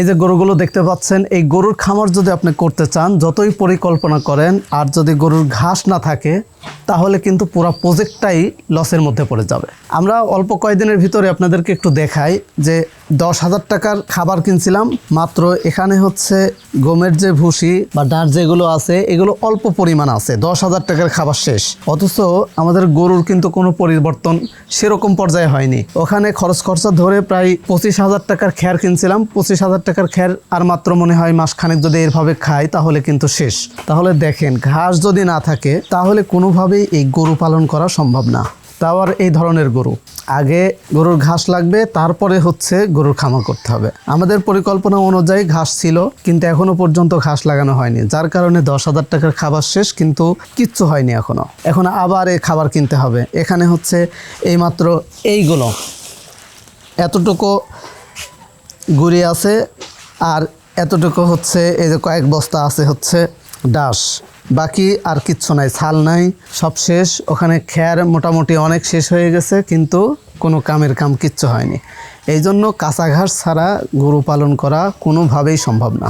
এই যে গরুগুলো দেখতে পাচ্ছেন, এই গরুর খামার যদি আপনি করতে চান, যতই পরিকল্পনা করেন, আর যদি গরুর ঘাস না থাকে, তাহলে কিন্তু পুরো প্রজেক্টটাই লসের মধ্যে পড়ে যাবে। আমরা অল্প কয়েকদিনের ভিতরে আপনাদেরকে একটু দেখাই যে দশ হাজার টাকার খাবার কিনছিলাম, মাত্র এখানে হচ্ছে গমের যে ভুসি বা ডাঁট যেগুলো আছে, এগুলো অল্প পরিমাণ আছে, দশ হাজার টাকার খাবার শেষ। অথচ আমাদের গরুর কিন্তু কোনো পরিবর্তন সেরকম পর্যায়ে হয়নি। ওখানে খরচ খরচা ধরে প্রায় পঁচিশ হাজার টাকার খ্যার কিনছিলাম, পঁচিশ হাজার টাকার খ্যার আর মাত্র মনে হয় মাসখানেক যদি এরভাবে খায়, তাহলে কিন্তু শেষ। তাহলে দেখেন, ঘাস যদি না থাকে, তাহলে কোনোভাবেই এই গরু পালন করা সম্ভব না। তাও আর এই ধরনের গরু। আগে গরুর ঘাস লাগবে, তারপরে হচ্ছে গরুর খামার করতে হবে। আমাদের পরিকল্পনা অনুযায়ী ঘাস ছিল, কিন্তু এখনও পর্যন্ত ঘাস লাগানো হয়নি। যার কারণে দশ হাজার টাকার খাবার শেষ, কিন্তু কিচ্ছু হয়নি এখনও। এখন আবার এই খাবার কিনতে হবে। এখানে হচ্ছে এইমাত্র এইগুলো। এতটুকু গুড়ি আছে আর এতটুকু হচ্ছে এই যে কয়েক বস্তা আছে হচ্ছে ডাস বাকি আর কিচ্ছু নাই, ছাল নাই, সব শেষ। ওখানে খ্যার মোটামুটি অনেক শেষ হয়ে গেছে, কিন্তু কোনো কামের কাম কিচ্ছু হয়নি। এই জন্য কাঁচা ঘাস ছাড়া গরু পালন করা কোনোভাবেই সম্ভব না।